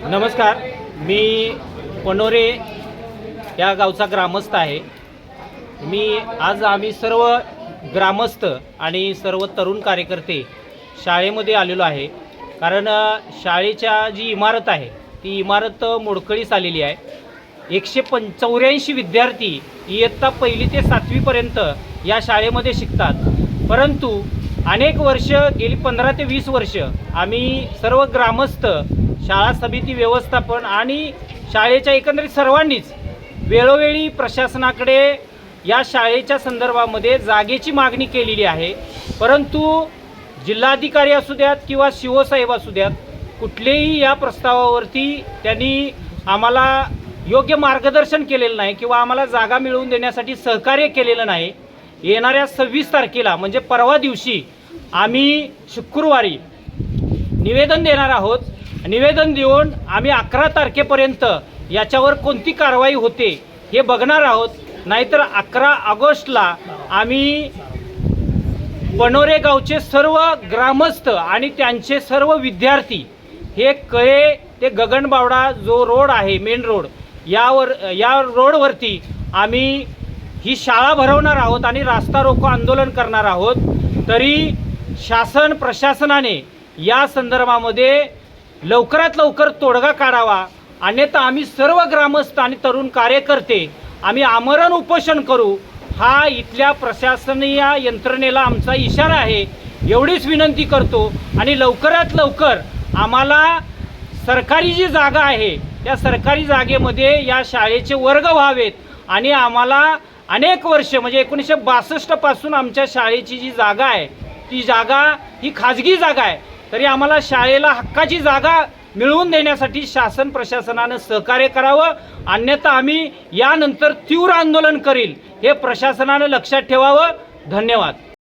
नमस्कार मी पनोरे या गावचा ग्रामस्थ आहे. मी आज आम्ही सर्व ग्रामस्थ आणि सर्व तरुण कार्यकर्ते शाळेमध्ये आलेलो आहे. कारण शाळेच्या जी इमारत आहे ती इमारत मोडकळीस आलेली आहे. एकशे पं चौऱ्याऐंशी विद्यार्थी इयत्ता पहिली ते सातवीपर्यंत या शाळेमध्ये शिकतात. परंतु अनेक वर्ष गेली पंधरा ते वीस वर्ष आम्ही सर्व ग्रामस्थ शाळा समिती व्यवस्थापन आणि शाळेच्या एकंदरीत सर्वांनीच वेळोवेळी प्रशासनाकडे या शाळेच्या संदर्भामध्ये जागेची मागणी केलेली आहे. परंतु जिल्हाधिकारी असू द्यात किंवा शिवसाहेब असू द्यात कुठलेही या प्रस्तावावरती त्यांनी आम्हाला योग्य मार्गदर्शन केलेलं नाही किंवा आम्हाला जागा मिळवून देण्यासाठी सहकार्य केलेलं नाही. येणाऱ्या सव्वीस तारखेला म्हणजे परवा दिवशी आम्ही शुक्रवारी निवेदन देणार आहोत निवेदन देऊन आम्ही अकरा तारखेपर्यंत याच्यावर कोणती कारवाई होते हे बघणार आहोत. नाहीतर अकरा ऑगस्टला आम्ही पनोरे गावचे सर्व ग्रामस्थ आणि त्यांचे सर्व विद्यार्थी हे कळे ते गगनबावडा जो रोड आहे मेन रोड यावर या रोडवरती आम्ही ही शाळा भरवणार आहोत आणि रास्ता रोको आंदोलन करणार आहोत. तरी शासन प्रशासनाने या संदर्भामध्ये लवकरात लवकर तोडगा काढावा. अन्यथा आम्ही सर्व ग्रामस्थ आणि तरुण कार्यकर्ते आम्ही आमरण उपोषण करू. हा इथल्या प्रशासनीय यंत्रणेला आमचा इशारा आहे. एवढीच विनंती करतो आणि लवकरात लवकर आम्हाला सरकारी जी जागा आहे त्या सरकारी जागेमध्ये या शाळेचे वर्ग व्हावेत आणि आम्हाला अनेक वर्ष म्हणजे एकोणीसशे बासष्टपासून आमच्या शाळेची जी जागा आहे ती जागा ही खाजगी जागा आहे. तरी आम्हाला शाळेला हक्काची जागा मिळवून देण्यासाठी शासन प्रशासनानं सहकार्य करावं. अन्यथा आम्ही यानंतर तीव्र आंदोलन करील. हे प्रशासनानं लक्षात ठेवावं. धन्यवाद.